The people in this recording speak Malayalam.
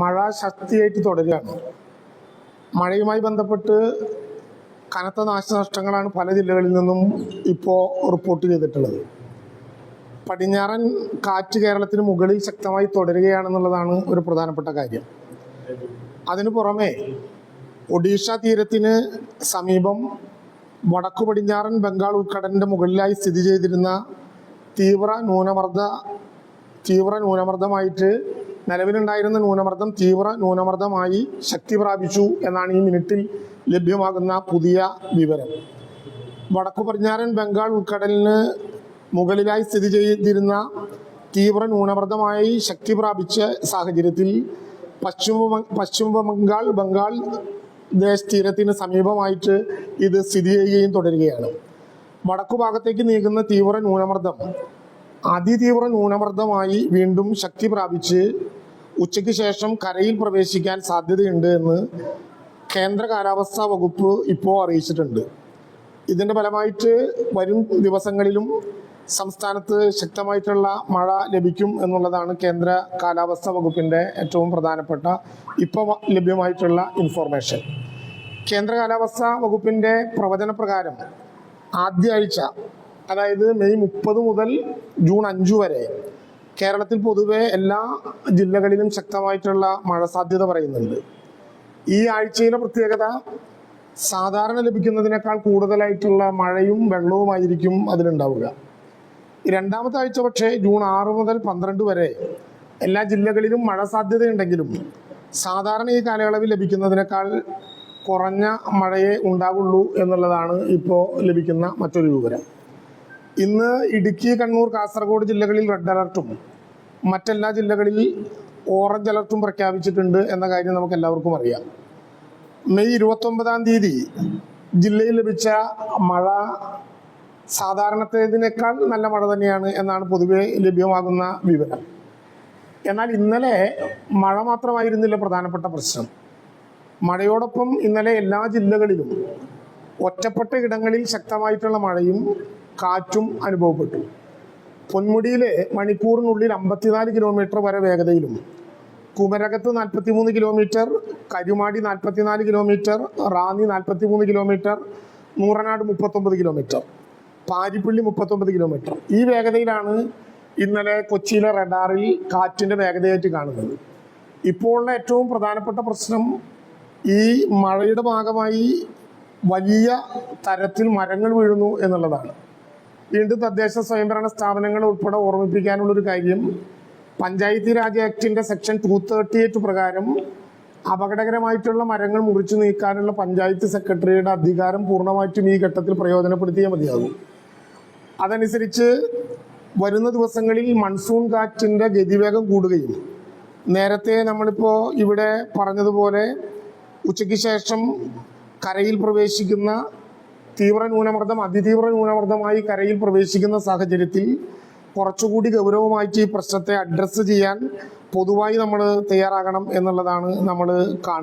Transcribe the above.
മഴ ശക്തിയായിട്ട് തുടരുകയാണ്. മഴയുമായി ബന്ധപ്പെട്ട് കനത്ത നാശനഷ്ടങ്ങളാണ് പല ജില്ലകളിൽ നിന്നും ഇപ്പോൾ റിപ്പോർട്ട് ചെയ്തിട്ടുള്ളത്. പടിഞ്ഞാറൻ കാറ്റ് കേരളത്തിന് മുകളിൽ ശക്തമായി തുടരുകയാണെന്നുള്ളതാണ് ഒരു പ്രധാനപ്പെട്ട കാര്യം. അതിനു പുറമെ ഒഡീഷ തീരത്തിന് സമീപം വടക്കു പടിഞ്ഞാറൻ ബംഗാൾ ഉൾക്കടലിന്റെ മുകളിലായി സ്ഥിതി ചെയ്തിരുന്ന തീവ്ര ന്യൂനമർദ്ദ തീവ്ര ന്യൂനമർദ്ദമായിട്ട് നിലവിലുണ്ടായിരുന്ന ന്യൂനമർദ്ദം തീവ്ര ന്യൂനമർദ്ദമായി ശക്തി പ്രാപിച്ചു എന്നാണ് ഈ മിനിറ്റിൽ ലഭ്യമാകുന്ന പുതിയ വിവരം. വടക്കു പടിഞ്ഞാറൻ ബംഗാൾ ഉൾക്കടലിന് മുകളിലായി സ്ഥിതി ചെയ്തിരുന്ന തീവ്ര ന്യൂനമർദ്ദമായി ശക്തി പ്രാപിച്ച സാഹചര്യത്തിൽ പശ്ചിമ പശ്ചിമ ബംഗാൾ ബംഗാൾ ദേശ തീരത്തിന് സമീപമായിട്ട് ഇത് സ്ഥിതി ചെയ്യുകയും തുടരുകയാണ്. വടക്കു ഭാഗത്തേക്ക് നീങ്ങുന്ന തീവ്ര ന്യൂനമർദ്ദം അതിതീവ്ര ന്യൂനമർദ്ദമായി വീണ്ടും ശക്തി പ്രാപിച്ച് ഉച്ചയ്ക്ക് ശേഷം കരയിൽ പ്രവേശിക്കാൻ സാധ്യതയുണ്ട് എന്ന് കേന്ദ്ര കാലാവസ്ഥാ വകുപ്പ് ഇപ്പോൾ അറിയിച്ചിട്ടുണ്ട്. ഇതിന്റെ ഫലമായിട്ട് വരും ദിവസങ്ങളിലും സംസ്ഥാനത്ത് ശക്തമായിട്ടുള്ള മഴ ലഭിക്കും എന്നുള്ളതാണ് കേന്ദ്ര കാലാവസ്ഥാ വകുപ്പിന്റെ ഏറ്റവും പ്രധാനപ്പെട്ട ഇപ്പോൾ ലഭ്യമായിട്ടുള്ള ഇൻഫോർമേഷൻ കേന്ദ്ര കാലാവസ്ഥാ വകുപ്പിന്റെ പ്രവചന പ്രകാരം ആദ്യ ആഴ്ച അതായത് മെയ് മുപ്പത് മുതൽ ജൂൺ അഞ്ച് വരെ കേരളത്തിൽ പൊതുവെ എല്ലാ ജില്ലകളിലും ശക്തമായിട്ടുള്ള മഴ സാധ്യത പറയുന്നുണ്ട്. ഈ ആഴ്ചയിലെ പ്രത്യേകത സാധാരണ ലഭിക്കുന്നതിനേക്കാൾ കൂടുതലായിട്ടുള്ള മഴയും വെള്ളവുമായിരിക്കും അതിലുണ്ടാവുക. രണ്ടാമത്തെ ആഴ്ച പക്ഷേ ജൂൺ ആറ് മുതൽ പന്ത്രണ്ട് വരെ എല്ലാ ജില്ലകളിലും മഴ സാധ്യതയുണ്ടെങ്കിലും സാധാരണ ഈ കാലയളവിൽ ലഭിക്കുന്നതിനേക്കാൾ കുറഞ്ഞ മഴയേ ഉണ്ടാകുള്ളൂ എന്നുള്ളതാണ് ഇപ്പോൾ ലഭിക്കുന്ന മറ്റൊരു വിവരം. ഇന്ന് ഇടുക്കി കണ്ണൂർ കാസർഗോഡ് ജില്ലകളിൽ റെഡ് അലർട്ടും. മറ്റെല്ലാ ജില്ലകളിൽ ഓറഞ്ച് അലർട്ടും പ്രഖ്യാപിച്ചിട്ടുണ്ട് എന്ന കാര്യം നമുക്ക് എല്ലാവർക്കും അറിയാം. മെയ് ഇരുപത്തൊമ്പതാം തീയതി ജില്ലയിൽ ലഭിച്ച മഴ സാധാരണത്തേതിനേക്കാൾ നല്ല മഴ തന്നെയാണ് എന്നാണ് പൊതുവെ ലഭ്യമാകുന്ന വിവരം. എന്നാൽ ഇന്നലെ മഴ മാത്രമായിരുന്നില്ല പ്രധാനപ്പെട്ട പ്രശ്നം. മഴയോടൊപ്പം ഇന്നലെ എല്ലാ ജില്ലകളിലും ഒറ്റപ്പെട്ട ഇടങ്ങളിൽ ശക്തമായിട്ടുള്ള മഴയും കാറ്റും അനുഭവപ്പെട്ടു. പൊന്മുടിയിലെ മണിക്കൂറിനുള്ളിൽ അമ്പത്തിനാല് കിലോമീറ്റർ വരെ വേഗതയിലും കുമരകത്ത് നാൽപ്പത്തിമൂന്ന് കിലോമീറ്റർ കരുമാടി നാൽപ്പത്തിനാല് കിലോമീറ്റർ റാന്നി നാൽപ്പത്തിമൂന്ന് കിലോമീറ്റർ നൂറനാട് മുപ്പത്തൊമ്പത് കിലോമീറ്റർ പാരിപ്പള്ളി മുപ്പത്തൊമ്പത് കിലോമീറ്റർ ഈ വേഗതയിലാണ് ഇന്നലെ കൊച്ചിയിലെ റഡാറിൽ കാറ്റിന്റെ വേഗതയായിട്ട് കാണുന്നത്. ഇപ്പോഴുള്ള ഏറ്റവും പ്രധാനപ്പെട്ട പ്രശ്നം ഈ മഴയുടെ ഭാഗമായി വലിയ തരത്തിൽ മരങ്ങൾ വീഴുന്നു എന്നുള്ളതാണ്. വീണ്ടും തദ്ദേശ സ്വയംഭരണ സ്ഥാപനങ്ങൾ ഉൾപ്പെടെ ഓർമ്മിപ്പിക്കാനുള്ള ഒരു കാര്യം പഞ്ചായത്തി രാജ് ആക്ടിന്റെ സെക്ഷൻ ടു തേർട്ടി എയ്റ്റ് പ്രകാരം അപകടകരമായിട്ടുള്ള മരങ്ങൾ മുറിച്ചു നീക്കാനുള്ള പഞ്ചായത്ത് സെക്രട്ടറിയുടെ അധികാരം പൂർണമായിട്ടും ഈ ഘട്ടത്തിൽ പ്രയോജനപ്പെടുത്തിയേ മതിയാകും. അതനുസരിച്ച് വരുന്ന ദിവസങ്ങളിൽ മൺസൂൺ കാറ്റിന്റെ ഗതിവേഗം കൂടുകയും നേരത്തെ നമ്മളിപ്പോ ഇവിടെ പറഞ്ഞതുപോലെ ഉച്ചയ്ക്ക് ശേഷം കരയിൽ പ്രവേശിക്കുന്ന തീവ്ര ന്യൂനമർദ്ദം അതിതീവ്ര ന്യൂനമർദ്ദമായി കരയിൽ പ്രവേശിക്കുന്ന സാഹചര്യത്തിൽ കുറച്ചുകൂടി ഗൗരവമായിട്ട് ഈ പ്രശ്നത്തെ അഡ്രസ്സ് ചെയ്യാൻ പൊതുവായി നമ്മൾ തയ്യാറാകണം എന്നുള്ളതാണ് നമ്മൾ കാണുന്നത്.